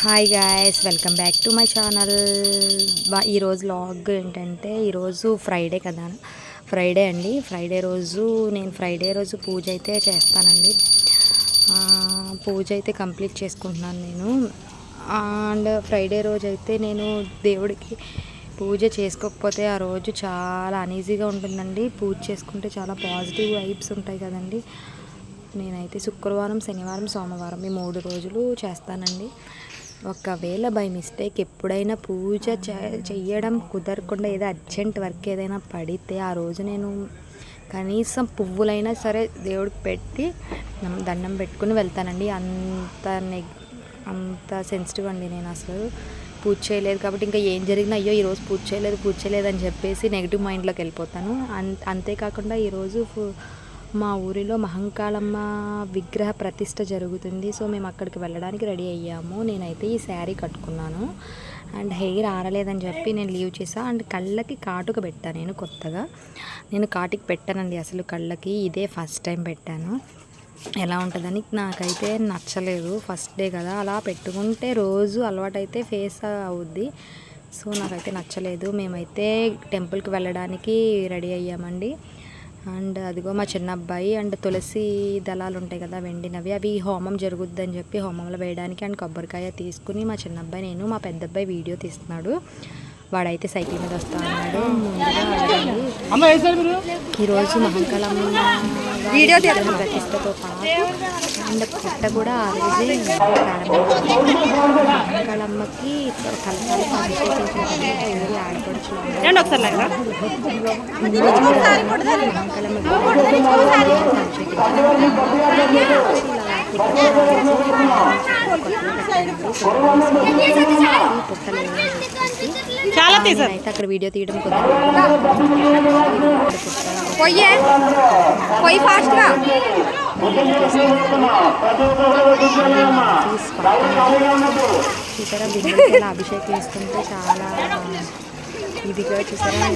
Hi guys welcome back to my channel ఈరోజు log ఏంటంటే ఈరోజు ఫ్రైడే కదా. ఫ్రైడే అండి. ఫ్రైడే రోజు నేను ఫ్రైడే రోజు పూజ అయితే చేస్తానండి. పూజ అయితే కంప్లీట్ చేసుకుంటున్నాను నేను. అండ్ ఫ్రైడే రోజు అయితే నేను దేవుడికి పూజ చేసుకోకపోతే ఆ రోజు చాలా అనీజీగా ఉంటుందండి. పూజ చేసుకుంటే చాలా పాజిటివ్ వైబ్స్ ఉంటాయి కదండి. నేనైతే శుక్రవారం శనివారం సోమవారం ఈ మూడు రోజులు చేస్తానండి. ఒకవేళ బై మిస్టేక్ ఎప్పుడైనా పూజ చే- చెయ్యడం కుదరకుండా ఏదో అర్జెంట్ వర్క్ ఏదైనా పడితే ఆ రోజు నేను కనీసం పువ్వులైనా సరే దేవుడికి పెట్టి దండం పెట్టుకుని వెళ్తానండి. అంత నెగ్ అంత సెన్సిటివ్ అండి నేను అసలు. పూజ చేయలేదు కాబట్టి ఇంకా ఏం జరిగినా అయ్యో ఈరోజు పూజ చేయలేదు పూజ చేయలేదు అని చెప్పేసి నెగిటివ్ మైండ్లోకి వెళ్ళిపోతాను. అంతేకాకుండా ఈరోజు మా ఊరిలో మహంకాళమ్మ విగ్రహ ప్రతిష్ట జరుగుతుంది. సో మేము అక్కడికి వెళ్ళడానికి రెడీ అయ్యాము. నేనైతే ఈ శారీ కట్టుకున్నాను. అండ్ హెయిర్ ఆరలేదని చెప్పి నేను లీవ్ చేసా. అండ్ కళ్ళకి కాటుక పెట్టాను నేను కొత్తగా. నేను కాటికి పెట్టానండి అసలు కళ్ళకి. ఇదే ఫస్ట్ టైం పెట్టాను. ఎలా ఉంటుందని నాకైతే నచ్చలేదు. ఫస్ట్ డే కదా అలా పెట్టుకుంటే రోజు అలవాటైతే ఫేస్ అవుద్ది. సో నాకైతే నచ్చలేదు. మేమైతే టెంపుల్కి వెళ్ళడానికి రెడీ అయ్యామండి. అండ్ అదిగో మా చిన్న అబ్బాయి అండ్ తులసి దళాలు ఉంటాయి కదా వెండినవి. అవి హోమం జరుగుద్దని చెప్పి హోమంలో వేయడానికి అండ్ కొబ్బరికాయ తీసుకుని మా చిన్న అబ్బాయి నేను మా పెద్ద అబ్బాయి వీడియో తీస్తున్నాడు. వాడైతే సైకిల్ మీద వస్తా ఉన్నాడు. ఈరోజు మహంకాళం వీడియో ప్రతిష్టతో పాటు అండ్ పుట్ట కూడా ఆ రోజే మహంకాళమ్మకి అభిషేకించిన ఊరి ఆడపడుచులు చాలా తీసారు. అయితే అక్కడ వీడియో తీయడం పొయ్యే పొయ్యి ఫాస్ట్గా చూసారా బిడ్డలకి ఇలా అభిషేకం ఇస్తుంటే చాలా ఇదిగా చూసారా?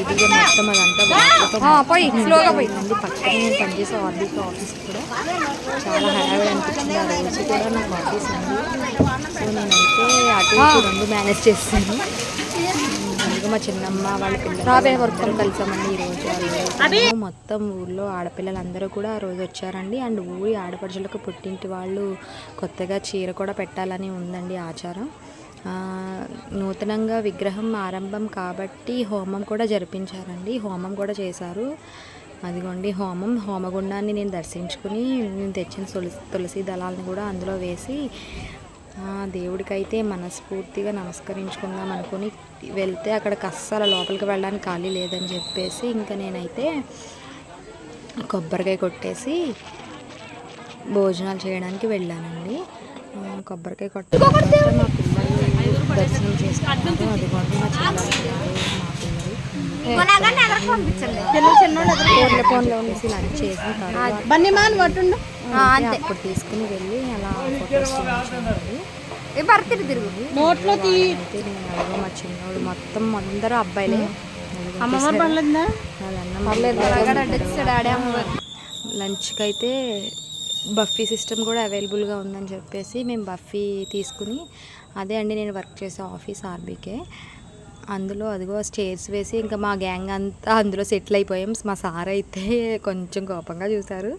ఇదిగా మొత్తం అదంతా వాటర్తో పోయి, స్లోగా పోయి. మంది పక్కన పనిచేసే ఆర్బీకి ఆఫీస్ కూడా చాలా హడావిడి అనిపించింది. ఆ రోజు కూడా నాకు ఆఫీస్ ఉంది. సో నేనైతే అటు రెండు మేనేజ్ చేస్తాను. అందుకే మా చిన్నమ్మ వాళ్ళ పిల్లలు అందరూ కలిసామండి ఈ రోజు. ఆ రోజు మొత్తం ఊళ్ళో ఆడపిల్లలందరూ కూడా ఆ రోజు వచ్చారండి. అండ్ ఊరి ఆడపడుచులకు పుట్టింటి వాళ్ళు కొత్తగా చీర కూడా పెట్టాలని ఉందండి ఆచారం. నూతనంగా విగ్రహం ఆరంభం కాబట్టి హోమం కూడా జరిపించారండి. హోమం కూడా చేశారు. అదిగోండి హోమం. హోమగుండాన్ని నేను దర్శించుకుని నేను తెచ్చిన తులసి తులసి దళాలను కూడా అందులో వేసి దేవుడికైతే మనస్ఫూర్తిగా నమస్కరించుకుందాం అనుకుని వెళ్తే అక్కడికి అస్సలు లోపలికి వెళ్ళడానికి ఖాళీ లేదని చెప్పేసి ఇంకా నేనైతే కొబ్బరికాయ కొట్టేసి భోజనాలు చేయడానికి వెళ్ళానండి. కొబ్బరికాయ తర్వాత మా పిల్లలు దర్శనం చేసుకున్నారు అదిగోండి మా చిన్నలు మా పిల్లలు ఫోన్లో ఫోన్లో ఉండేసి చేసిన తర్వాత అప్పుడు తీసుకుని వెళ్ళి అలా ఫొటోస్ తిరుగు నోట్లో మా చిన్నోడు మొత్తం అందరూ అబ్బాయిలే. పడలేదా వాళ్ళ అన్నం లంచ్కి అయితే బఫీ సిస్టమ్ కూడా అవైలబుల్గా ఉందని చెప్పేసి మేము బఫీ తీసుకుని అదే అండి నేను వర్క్ చేసే ఆఫీస్ ఆర్బీకే. అందులో అదిగో స్టేర్స్ వేసి ఇంకా మా గ్యాంగ్ అంతా అందులో సెటిల్ అయిపోయాం. మా సార్ అయితే కొంచెం కోపంగా చూశారు.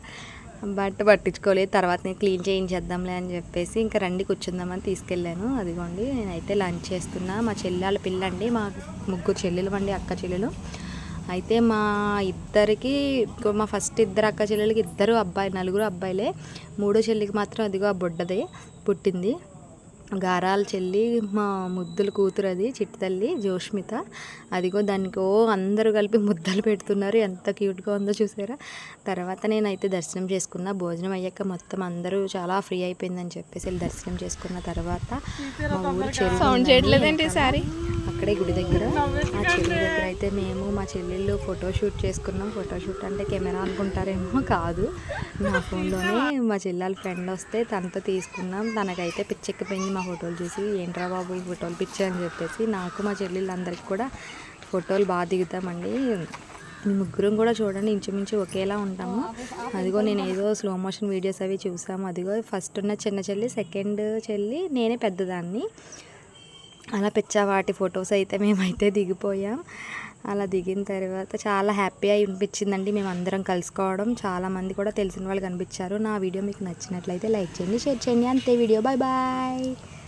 బట్ పట్టించుకోలేదు. తర్వాత నేను క్లీన్ చేయించేద్దాంలే అని చెప్పేసి ఇంకా రండి కూర్చుందామని తీసుకెళ్ళాను. అదిగోండి నేనైతే లంచ్ చేస్తున్నా. మా చెల్లెళ్ళ పిల్లండి మా ముగ్గురు చెల్లెలు అండి అక్క చెల్లెలు. అయితే మా ఇద్దరికి మా ఫస్ట్ ఇద్దరు అక్క చెల్లెలకి ఇద్దరు అబ్బాయి నలుగురు అబ్బాయిలే. మూడో చెల్లికి మాత్రం అదిగో ఆ బుడ్డదే పుట్టింది. గారాల చెల్లి మా ముద్దుల కూతురు అది చిట్టి తల్లి జోష్మిత. అదిగో దానికో అందరూ కలిపి ముద్దలు పెడుతున్నారు. ఎంత క్యూట్గా ఉందో చూసారా? తర్వాత నేనైతే దర్శనం చేసుకున్న. భోజనం అయ్యాక మొత్తం అందరూ చాలా ఫ్రీ అయిపోయిందని చెప్పేసి వెళ్ళి దర్శనం చేసుకున్న తర్వాత మా ఊరు చెరువు అక్కడే గుడి దగ్గర. ఆ చెల్లి దగ్గర అయితే మేము మా చెల్లెళ్ళు ఫోటోషూట్ చేసుకున్నాం. ఫోటోషూట్ అంటే కెమెరా అనుకుంటారేమో కాదు. నా ఫోన్లోనే మా చెల్లెల ఫ్రెండ్ వస్తే తనతో తీసుకున్నాం. తనకైతే పిచ్చెక్కిపోయింది మా ఫోటోలు చూసి. ఏంట్రా బాబు ఈ ఫోటోలు పిచ్చి? అని చెప్పేసి నాకు మా చెల్లెళ్ళందరికీ కూడా ఫోటోలు బాగా దిగుతామండి. మీ ముగ్గురం కూడా చూడండి ఇంచుమించు ఒకేలా ఉంటాము. అదిగో నేను ఏదో స్లో మోషన్ వీడియోస్ అవి చూసాము. అదిగో ఫస్ట్ ఉన్న చిన్న చెల్లి సెకండ్ చెల్లి నేనే పెద్దదాన్ని. అలా పిచ్చావాటి ఫొటోస్ అయితే మేమైతే దిగిపోయాం. అలా దిగిన తర్వాత చాలా హ్యాపీ అయి అనిపించిందండి మేము అందరం కలుసుకోవడం. చాలా మంది కూడా తెలిసిన వాళ్ళు కనిపించారు. నా వీడియో మీకు నచ్చినట్లయితే లైక్ చేయండి షేర్ చేయండి. అంతే వీడియో. Bye bye.